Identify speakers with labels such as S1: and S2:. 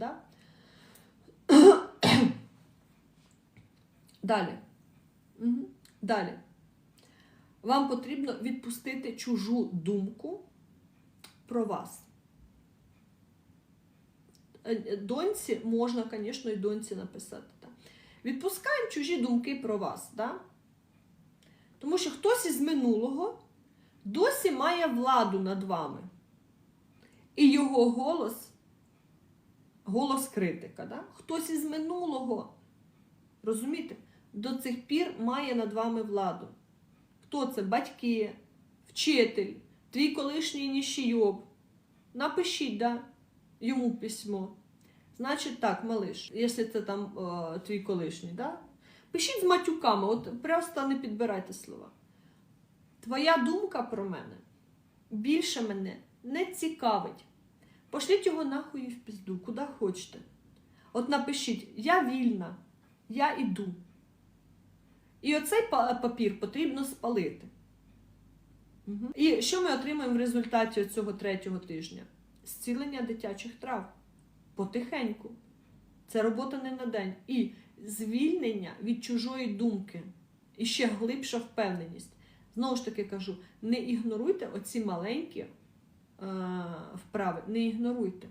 S1: Да? Далі. Угу. Далі. Вам потрібно відпустити чужу думку про вас. Е, е, Доньці можна, звісно, і доньці написати. Так. Відпускаємо чужі думки про вас. Да? Тому що хтось із минулого досі має владу над вами. І його голос голос критика. Да? Хтось із минулого, розумієте, до цих пір має над вами владу. Хто це? Батьки, вчитель, твій колишній ніщийоб. Напишіть да, йому письмо. Значить так, малиш, якщо це там е, твій колишній, да? пишіть з матюками, от просто не підбирайте слова. Твоя думка про мене більше мене не цікавить. Пошліть його нахуй в пізду, куди хочете. От напишіть: Я вільна, я іду. І оцей папір потрібно спалити. Мгм. І що ми отримаємо в результаті цього третього тижня? Зцілення дитячих трав. Потихеньку. Це робота не на день. І звільнення від чужої думки. І ще глибша впевненість. Знову ж таки кажу: не ігноруйте оці маленькі вправи, не ігноруйте.